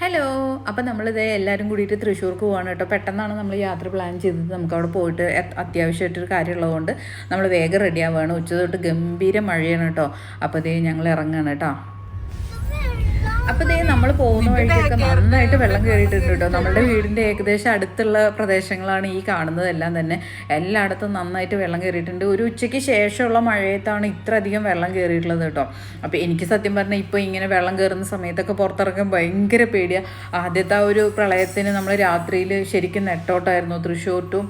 Hello. അപ്പം നമ്മളിത് എല്ലാവരും കൂടിയിട്ട് തൃശ്ശൂർക്ക് പോവാണ് കേട്ടോ. പെട്ടെന്നാണ് നമ്മൾ യാത്ര പ്ലാൻ ചെയ്തത്. നമുക്ക് അവിടെ പോയിട്ട് അത് അത്യാവശ്യമായിട്ടൊരു കാര്യമുള്ളതുകൊണ്ട് നമ്മൾ വേഗം റെഡി ആവുകയാണ് ഉച്ച തൊട്ട് ഗംഭീര മഴയാണ് കേട്ടോ. അപ്പോൾ ഇതേ ഞങ്ങൾ ഇറങ്ങുകയാണ് കേട്ടോ. അപ്പോൾ ദേ നമ്മൾ പോകുന്ന വഴിക്കൊക്കെ നന്നായിട്ട് വെള്ളം കയറിയിട്ടുണ്ട് കേട്ടോ. നമ്മുടെ വീടിന്റെ ഏകദേശം അടുത്തുള്ള പ്രദേശങ്ങളാണ് ഈ കാണുന്നതെല്ലാം തന്നെ. എല്ലായിടത്തും നന്നായിട്ട് വെള്ളം കയറിയിട്ടുണ്ട് ഒരു ഉച്ചയ്ക്ക് ശേഷമുള്ള മഴയത്താണ് ഇത്ര അധികം വെള്ളം കയറിയിട്ടുള്ളത് കേട്ടോ. അപ്പോൾ എനിക്ക് സത്യം പറഞ്ഞാൽ ഇപ്പോൾ ഇങ്ങനെ വെള്ളം കയറുന്ന സമയത്തൊക്കെ പുറത്തിറങ്ങാൻ ഭയങ്കര പേടിയാണ് ആദ്യത്തെ ആ ഒരു പ്രളയത്തിന് നമ്മൾ രാത്രിയിൽ ശരിക്കും നെട്ടോട്ടായിരുന്നു. തൃശ്ശൂർ ടു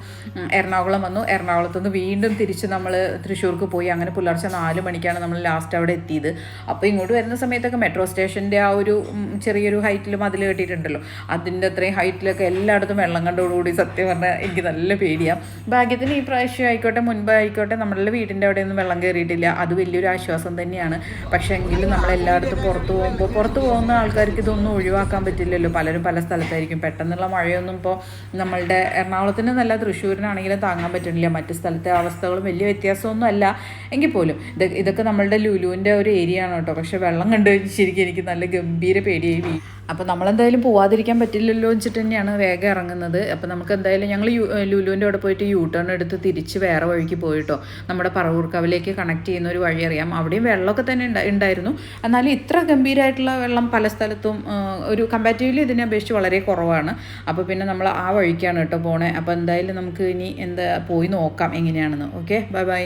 എറണാകുളം വന്നു. എറണാകുളത്ത് നിന്ന് വീണ്ടും തിരിച്ച് നമ്മൾ തൃശ്ശൂർക്ക് പോയി. അങ്ങനെ പുലർച്ചെ നാല് മണിക്കാണ് നമ്മൾ ലാസ്റ്റ് അവിടെ എത്തിയത്. അപ്പോൾ ഇങ്ങോട്ട് വരുന്ന സമയത്തൊക്കെ മെട്രോ സ്റ്റേഷന്റെ ആ ഒരു ഉം, ചെറിയൊരു ഹൈറ്റിൽ മതിൽ കെട്ടിയിട്ടുണ്ടല്ലോ. അതിന്റെ അത്രയും ഹൈറ്റിലൊക്കെ എല്ലായിടത്തും വെള്ളം കണ്ടോടുകൂടി സത്യം പറഞ്ഞാൽ എനിക്ക് നല്ല പേടിയാണ് ഭാഗ്യത്തിന് ഈ പ്രാവശ്യം ആയിക്കോട്ടെ മുൻപ് ആയിക്കോട്ടെ നമ്മളുടെ വീടിന്റെ അവിടെയൊന്നും വെള്ളം കയറിയിട്ടില്ല അത് വലിയൊരു ആശ്വാസം തന്നെയാണ്. പക്ഷേ എങ്കിലും നമ്മളെല്ലായിടത്തും പുറത്ത് പോകുമ്പോൾ പുറത്ത് പോകുന്ന ആൾക്കാർക്ക് ഇതൊന്നും ഒഴിവാക്കാൻ പറ്റില്ലല്ലോ. പലരും പല സ്ഥലത്തായിരിക്കും. പെട്ടെന്നുള്ള മഴയൊന്നും ഇപ്പോൾ നമ്മളുടെ എറണാകുളത്തിന് നല്ല തൃശ്ശൂരിനാണെങ്കിലും താങ്ങാൻ പറ്റുന്നില്ല. മറ്റ് സ്ഥലത്തെ അവസ്ഥകളും വലിയ വ്യത്യാസമൊന്നും അല്ല എങ്കിൽ പോലും ഇത് ഇതൊക്കെ നമ്മളുടെ ലുലുവിന്റെ ഒരു ഏരിയ ആണ് കേട്ടോ. പക്ഷേ വെള്ളം കണ്ടു ശരിക്കും എനിക്ക് നല്ല ഗംഭീര പേടിയായി അപ്പോൾ നമ്മളെന്തായാലും പോവാതിരിക്കാൻ പറ്റില്ലല്ലോ വെച്ചിട്ട് തന്നെയാണ് വേഗം ഇറങ്ങുന്നത്. അപ്പോൾ നമുക്ക് എന്തായാലും ഞങ്ങൾ ലുലുവിന്റെ അവിടെ പോയിട്ട് യൂ ടേൺ എടുത്ത് തിരിച്ച് വേറെ വഴിക്ക് പോയിട്ടോ. നമ്മുടെ പറവൂർക്കാവിലേക്ക് കണക്ട് ചെയ്യുന്ന ഒരു വഴി അറിയാം. അവിടെയും വെള്ളമൊക്കെ തന്നെ ഉണ്ടായിരുന്നു എന്നാലും ഇത്ര ഗംഭീരമായിട്ടുള്ള വെള്ളം പല സ്ഥലത്തും ഒരു കമ്പാരിറ്റീവ്ലി ഇതിനെ അപേക്ഷിച്ച് വളരെ കുറവാണ്. അപ്പോൾ പിന്നെ നമ്മൾ ആ വഴിക്കാണ് കേട്ടോ പോണേ. അപ്പോൾ എന്തായാലും നമുക്ക് ഇനി എന്താ പോയി നോക്കാം എങ്ങനെയാണെന്ന്. Okay bye bye